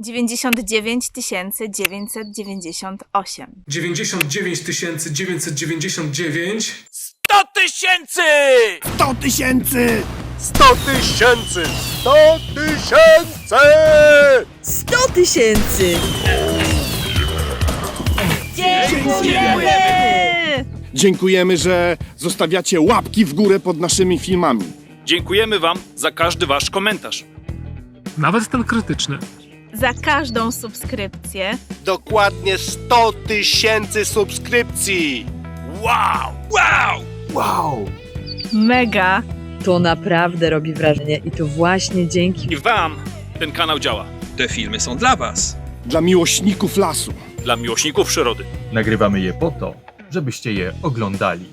Dziewięćdziesiąt dziewięć tysięcy dziewięćset dziewięćdziesiąt osiem. 99 999 100 tysięcy! 100 tysięcy! 100 tysięcy! 100 tysięcy! 100 tysięcy! Dziękujemy! Dziękujemy, że zostawiacie łapki w górę pod naszymi filmami. Dziękujemy Wam za każdy Wasz komentarz. Nawet ten krytyczny. Za każdą subskrypcję, Dokładnie 100 tysięcy subskrypcji! Wow! Wow! Wow! mega. To naprawdę robi wrażenie i to właśnie dzięki I Wam ten kanał działa. Te filmy są dla Was. Dla miłośników lasu. Dla miłośników przyrody. Nagrywamy je po to, żebyście je oglądali.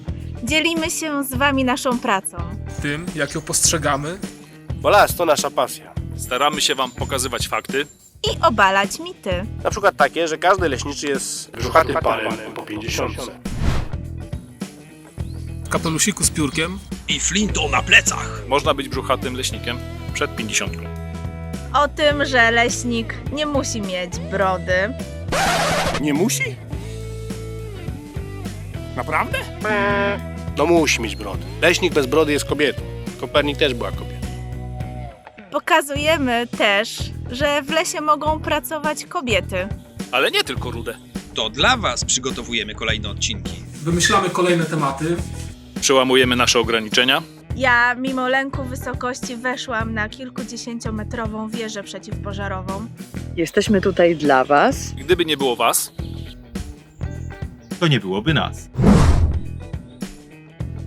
Dzielimy się z wami naszą pracą. Tym, jak ją postrzegamy, Bo las to nasza pasja. Staramy się Wam pokazywać fakty, I obalać mity. Na przykład takie, że każdy leśniczy jest brzuchatym panem po 50. w kapelusiku z piórkiem, I flintą na plecach. można być brzuchatym leśnikiem przed 50. O tym, że leśnik nie musi mieć brody. Nie musi? Naprawdę? No musi mieć brodę. Leśnik bez brody jest kobietą. Kopernik też była kobietą. Pokazujemy też, że w lesie mogą pracować kobiety. Ale nie tylko rude. To dla Was przygotowujemy kolejne odcinki. wymyślamy kolejne tematy. Przełamujemy nasze ograniczenia. Ja, mimo lęku wysokości, weszłam na kilkudziesięciometrową wieżę przeciwpożarową. Jesteśmy tutaj dla Was. Gdyby nie było Was, To nie byłoby nas.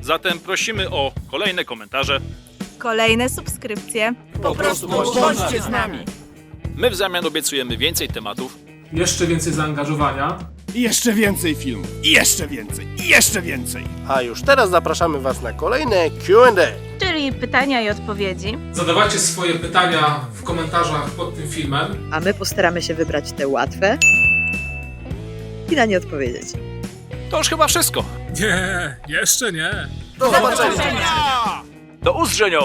zatem prosimy o kolejne komentarze. Kolejne subskrypcje. Po prostu bądźcie z nami. My w zamian obiecujemy więcej tematów, Jeszcze więcej zaangażowania. I jeszcze więcej filmów. I jeszcze więcej. I jeszcze więcej. A już teraz zapraszamy Was na kolejne Q&A. Czyli pytania i odpowiedzi. Zadawajcie swoje pytania w komentarzach pod tym filmem. A my postaramy się wybrać te łatwe i na nie odpowiedzieć. to już chyba wszystko. Nie, jeszcze nie. Do zobaczenia! Do ustrzenia!